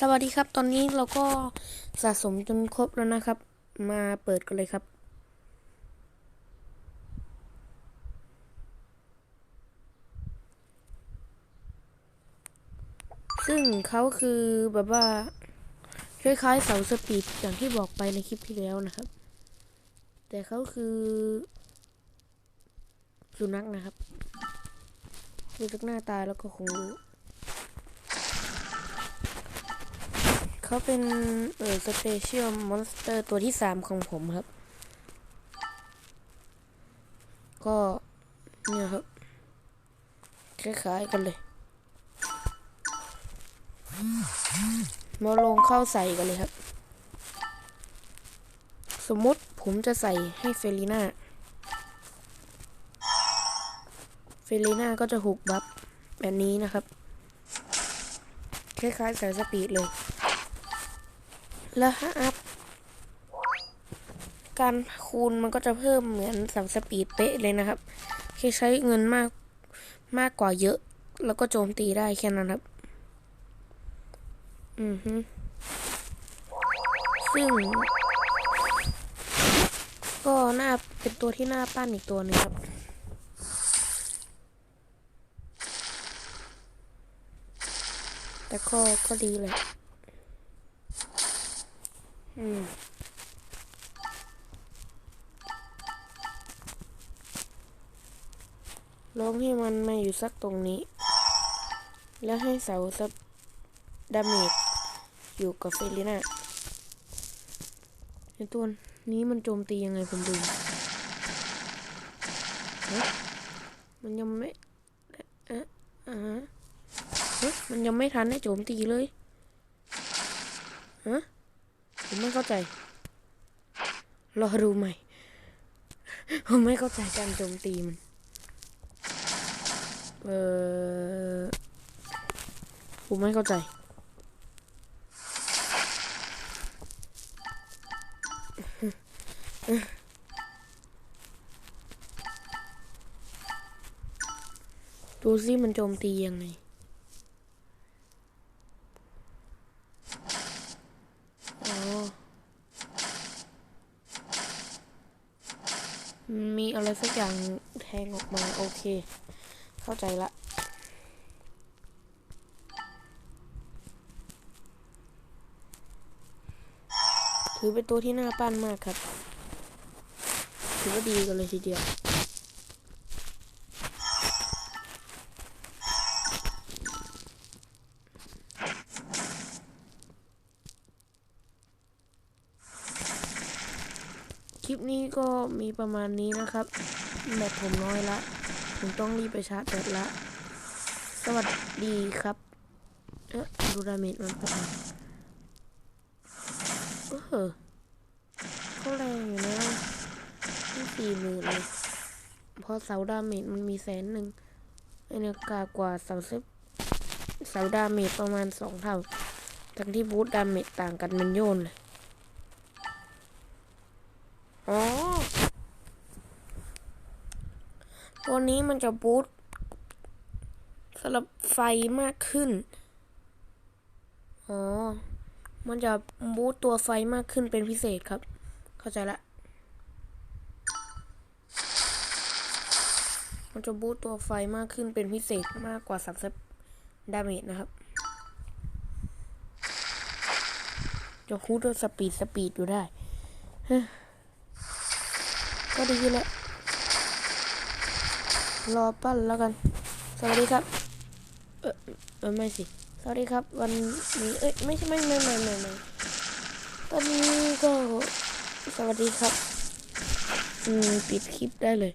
สวัสดีครับ ตอนนี้เราก็สะสมจนครบแล้วนะครับ มาเปิดกันเลยครับ ซึ่งเขาคือแบบว่าคล้ายๆเสาสปีดอย่างที่บอกไปในคลิปที่แล้วนะครับ แต่เขาคือ สุนัขนะครับดูจากหน้าตาแล้วก็คงรู้ เขาเป็นเออสเปเชียลมอนสเตอร์ตัวที่สามของผมครับ ก็เนี่ยครับ คล้ายๆกันเลย มาลงเข้าใส่กันเลยครับ สมมติผมจะใส่ให้เฟลิน่า เฟลิน่าก็จะหุกบัฟแบบนี้นะครับ คล้ายๆใส่สปีดเลย แล้วถ้าอัพ การคูณมันก็จะเพิ่มเหมือนสับสปีดเป๊ะเลยนะครับ แค่ใช้เงินมากมากกว่าเยอะ แล้วก็โจมตีได้แค่นั้นครับ อือฮึซึ่ง ก็น่าเป็นตัวที่น่าปั้นอีกตัวหนึงครับแต่ก็ก็ดีเลย อืมลองให้มันมาอยู่สักตรงนี้ แล้วให้เสาซับดาเมจอยู่กับเฟลิน่าในตัวนี้มันโจมตียังไงผมดูมันยังไม่เอ๊ะอ่าฮะมันยังไม่ทันได้โจมตีเลยฮะ ผมไม่เข้าใจ รอดูใหม่ ผมไม่เข้าใจการโจมตีมัน เออผมไม่เข้าใจ ดูสิมันโจมตียังไง อ๋อ มีอะไรสักอย่างแทงออกมา โอเค เข้าใจละถือเป็นตัวที่น่าปั้นมากครับ ถือว่าดีกันเลยทีเดียว คลิปนี้ก็มีประมาณนี้นะครับแบตผมน้อยละ ผมต้องรีบไปชาร์จแบตละ สวัสดีครับเอ๊ะดูดาเมจมันเป็นไงเออก็แรงอยู่นะที่สี่หมื่นเลยเพราะเสาดาเมจมันมีแสนหนึ่งไอเนกากว่าเสาเซฟเสาดาเมจประมาณสองเท่า ทั้งที่บูทดาเมจต่างกันมันโยนเลย อ๋อ ตัวนี้มันจะบูตสำหรับไฟมากขึ้น อ๋อ มันจะบูตตัวไฟมากขึ้นเป็นพิเศษครับ เข้าใจละ มันจะบูตตัวไฟมากขึ้นเป็นพิเศษมากกว่าสับสดาเมจนะครับ จะคูดด้วยสปีดสปีดอยู่ได้ ก็ดีแหละ รอปั้นแล้วกัน สวัสดีครับ เออเออไม่สิ สวัสดีครับ วันนี้เอ้ยไม่ใช่ไม่ไม่ไม่ไม่ไม่ตอนนี้ก็สวัสดีครับ อืมปิดคลิปได้เลย